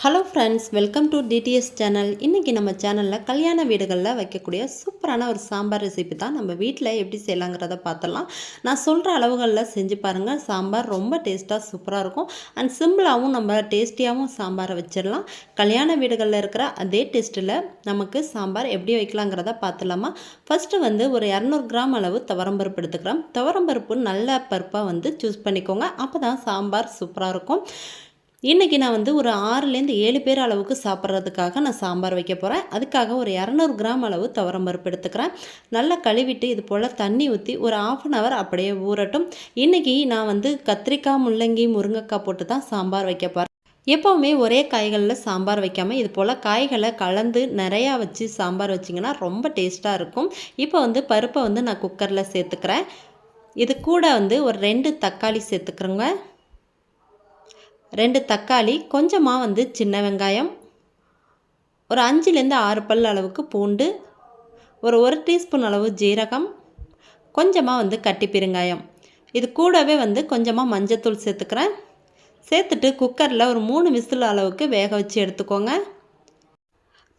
Hello friends welcome to TDS channel இன்றைக்கி நம்ம சேனலில் கல்யாண வீடுகளில் வைக்கக்கூடிய சூப்பரான ஒரு சாம்பார் ரெசிபி தான் நம்ம வீட்டில் எப்படி செய்யலாங்கிறத பார்த்துடலாம் நான் சொல்கிற அளவுகளில் செஞ்சு பாருங்கள் சாம்பார் ரொம்ப டேஸ்ட்டாக சூப்பராக இருக்கும். அண்ட் சிம்பிளாகவும் நம்ம டேஸ்டியாகவும் சாம்பாரை வச்சிடலாம். கல்யாண வீடுகளில் இருக்கிற அதே டேஸ்ட்டில் நமக்கு சாம்பார் எப்படி வைக்கலாங்கிறத பார்த்துலாமா ஃபஸ்ட்டு வந்து ஒரு இரநூறு கிராம் அளவு துவரம்பருப்பு எடுத்துக்கிறோம் துவரம்பருப்பு நல்ல பருப்பாக வந்து சூஸ் பண்ணிக்கோங்க. அப்போ தான் சாம்பார் சூப்பராக இருக்கும். இன்றைக்கி நான் வந்து ஒரு ஆறுலேருந்து ஏழு பேர் அளவுக்கு சாப்பிட்றதுக்காக நான் சாம்பார் வைக்க போகிறேன் அதுக்காக ஒரு இரநூறு கிராம் அளவு துவரம் பருப்பு எடுத்துக்கிறேன். நல்லா கழுவிட்டு இது போல் தண்ணி ஊற்றி ஒரு ஆஃப் அன் ஹவர் அப்படியே ஊறட்டும். இன்றைக்கி நான் வந்து கத்திரிக்காய் முள்ளங்கி முருங்கைக்காய் போட்டு தான் சாம்பார் வைக்க போகிறேன் எப்போவுமே ஒரே காய்களில் சாம்பார் வைக்காமல் இது போல் காய்களை கலந்து நிறையா வச்சு சாம்பார் வச்சிங்கன்னா ரொம்ப டேஸ்ட்டாக இருக்கும். இப்போ வந்து பருப்பை வந்து நான் குக்கரில் சேர்த்துக்கிறேன். இது கூட வந்து ஒரு ரெண்டு தக்காளி சேர்த்துக்கிறேங்க. ரெண்டு தக்காளி கொஞ்சமாக வந்து சின்ன வெங்காயம் ஒரு அஞ்சுலேருந்து ஆறு பல் அளவுக்கு பூண்டு ஒரு ஒரு டீஸ்பூன் அளவு ஜீரகம் கொஞ்சமாக வந்து கட்டி பெருங்காயம். இது கூடவே வந்து கொஞ்சமாக மஞ்சத்தூள் சேர்த்துக்கிறேன். சேர்த்துட்டு குக்கரில் ஒரு மூணு விசில் அளவுக்கு வேக வச்சு எடுத்துக்கோங்க.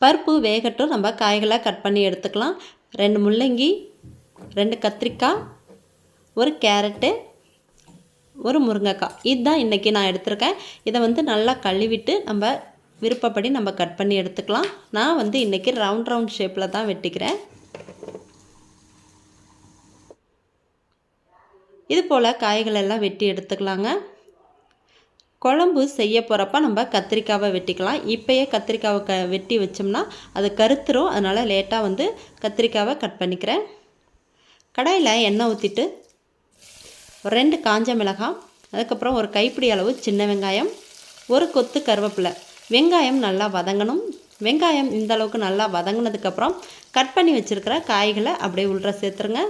பருப்பு வேகட்டும் நம்ம காய்களை கட் பண்ணி எடுத்துக்கலாம். ரெண்டு முள்ளங்கி ரெண்டு கத்திரிக்காய் ஒரு கேரட்டு ஒரு முருங்கைக்காய். இதுதான் இன்றைக்கி நான் எடுத்திருக்கேன். இதை வந்து நல்லா கழுவிட்டு நம்ம விருப்பப்படி நம்ம கட் பண்ணி எடுத்துக்கலாம். நான் வந்து இன்றைக்கி ரவுண்ட் ரவுண்ட் ஷேப்பில் தான் வெட்டிக்கிறேன். இது போல் காய்கள் எல்லாம் வெட்டி எடுத்துக்கலாங்க. குழம்பு செய்ய போகிறப்ப நம்ம கத்திரிக்காவை வெட்டிக்கலாம். இப்போயே கத்திரிக்காவை க வெட்டி வச்சோம்னா அது கருத்துரும். அதனால் லேட்டாக வந்து கத்திரிக்காவை கட் பண்ணிக்கிறேன். கடாயில் எண்ணெய் ஊற்றிட்டு ஒரு ரெண்டு காஞ்ச மிளகாய் அதுக்கப்புறம் ஒரு கைப்பிடி அளவு சின்ன வெங்காயம் ஒரு கொத்து கருவேப்பிலை. வெங்காயம் நல்லா வதங்கணும். வெங்காயம் இந்த அளவுக்கு நல்லா வதங்கினதுக்கப்புறம் கட் பண்ணி வச்சுருக்கிற காய்களை அப்படியே உள்ள சேர்த்துருங்க.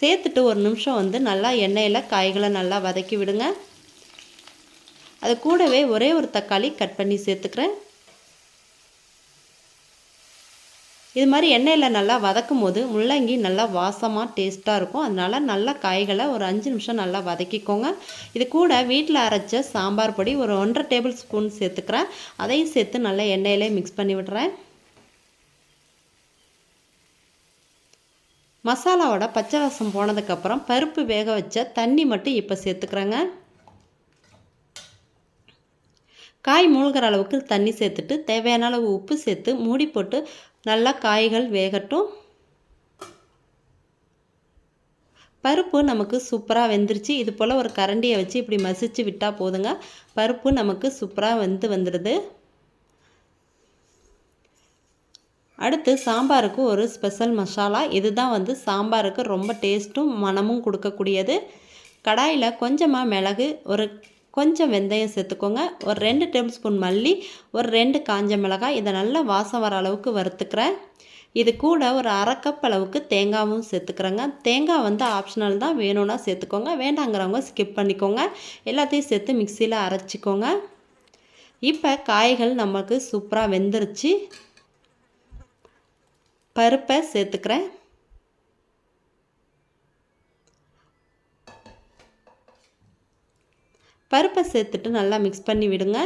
சேர்த்துட்டு ஒரு நிமிஷம் வந்து நல்லா எண்ணெயில் காய்களை நல்லா வதக்கி விடுங்க. அது கூடவே ஒரே ஒரு தக்காளி கட் பண்ணி சேர்த்துக்கிறேன். இது மாதிரி எண்ணெயில் நல்லா வதக்கும் போது முள்ளங்கி நல்லா வாசமாக டேஸ்ட்டாக இருக்கும். அதனால் நல்லா காய்களை ஒரு அஞ்சு நிமிஷம் நல்லா வதக்கிக்கோங்க. இது கூட வீட்டில் அரைச்ச சாம்பார் பொடி ஒரு ஒன்றரை டேபிள் ஸ்பூன் சேர்த்துக்கிறேன். அதையும் சேர்த்து நல்லா எண்ணெயிலே மிக்ஸ் பண்ணி விடுறேன் மசாலாவோட பச்சை வாசம் போனதுக்கப்புறம் பருப்பு வேக வச்ச தண்ணி மட்டும் இப்போ சேர்த்துக்கிறேங்க. காய் மூழ்கிற அளவுக்கு தண்ணி சேர்த்துட்டு தேவையான அளவு உப்பு சேர்த்து மூடி போட்டு நல்லா காய்கள் வேகட்டும். பருப்பு நமக்கு சூப்பராக வெந்துருச்சு. இது போல் ஒரு கரண்டியை வச்சு இப்படி மசிச்சு விட்டால் போதுங்க. பருப்பு நமக்கு சூப்பராக வெந்து வந்துடுது. அடுத்து சாம்பாருக்கு ஒரு ஸ்பெஷல் மசாலா இதுதான் வந்து சாம்பாருக்கு ரொம்ப டேஸ்ட்டும் மனமும் கொடுக்கக்கூடியது. கடாயில் கொஞ்சமாக மிளகு ஒரு கொஞ்சம் வெந்தயம் சேர்த்துக்கோங்க. ஒரு ரெண்டு டேபிள் ஸ்பூன் மல்லி ஒரு ரெண்டு காஞ்ச மிளகாய். இதை நல்லா வாசம் வர அளவுக்கு வறுத்துக்கிறேன். இது கூட ஒரு அரை கப் அளவுக்கு தேங்காவும் சேர்த்துக்கிறேங்க. தேங்காய் வந்து ஆப்ஷனல் தான். வேணும்னா சேர்த்துக்கோங்க. வேண்டாங்கிறவங்க ஸ்கிப் பண்ணிக்கோங்க. எல்லாத்தையும் சேர்த்து மிக்சியில் அரைச்சிக்கோங்க. இப்போ காய்கள் நமக்கு சூப்பராக வெந்துருச்சு. பருப்பை சேர்த்துக்கிறேன். பருப்பை சேர்த்துட்டு நல்லா மிக்ஸ் பண்ணி விடுங்க.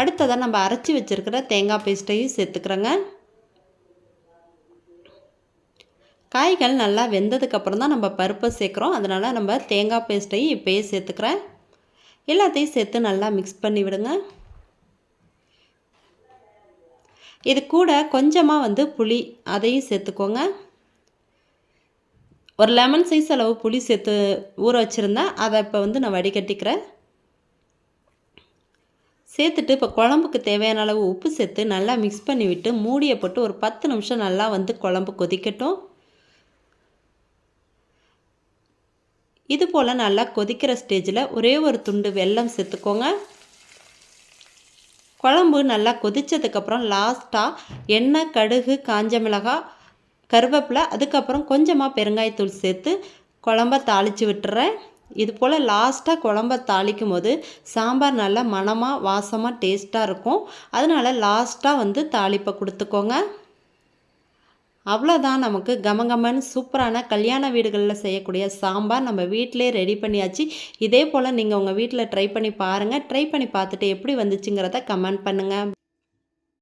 அடுத்ததாக நம்ம அரைச்சி வச்சுருக்கிற தேங்காய் பேஸ்ட்டையும் சேர்த்துக்கிறோங்க. காய்கள் நல்லா வெந்ததுக்கப்புறம் தான் நம்ம பருப்பை சேர்க்குறோம். அதனால் நம்ம தேங்காய் பேஸ்ட்டையும் இப்போயே சேர்த்துக்கிறேன். எல்லாத்தையும் சேர்த்து நல்லா மிக்ஸ் பண்ணி விடுங்க. இது கூட கொஞ்சமாக வந்து புளி அதையும் சேர்த்துக்கோங்க. ஒரு லெமன் சைஸ் அளவு புளி சேர்த்து ஊற வச்சுருந்தேன் அதை இப்போ வந்து நான் வடிகட்டிக்கிறேன். சேர்த்துட்டு இப்போ குழம்புக்கு தேவையான அளவு உப்பு சேர்த்து நல்லா மிக்ஸ் பண்ணிவிட்டு மூடியை போட்டு ஒரு பத்து நிமிஷம் நல்லா வந்து குழம்பு கொதிக்கட்டும். இது போல் நல்லா கொதிக்கிற ஸ்டேஜில் ஒரே ஒரு துண்டு வெல்லம் சேர்த்துக்கோங்க. குழம்பு நல்லா கொதித்ததுக்கப்புறம் லாஸ்ட்டாக எண்ணெய் கடுகு காஞ்ச மிளகாய் கருவேப்பிலை அதுக்கப்புறம் கொஞ்சமாக பெருங்காயத்தூள் சேர்த்து குழம்ப தாளித்து விட்டுறேன். இது போல் லாஸ்ட்டாக குழம்ப தாளிக்கும் போது சாம்பார் நல்லா மணமாக வாசமாக டேஸ்ட்டாக இருக்கும். அதனால் லாஸ்ட்டாக வந்து தாளிப்பை கொடுத்துக்கோங்க. அவ்வளோதான் நமக்கு கமகமன்னு சூப்பரான கல்யாண வீடுகளில் செய்யக்கூடிய சாம்பார் நம்ம வீட்டிலே ரெடி பண்ணியாச்சு. இதே போல் நீங்கள் உங்கள் வீட்டில் ட்ரை பண்ணி பாருங்கள் ட்ரை பண்ணி பார்த்துட்டு எப்படி வந்துச்சுங்கிறத கமெண்ட் பண்ணுங்கள்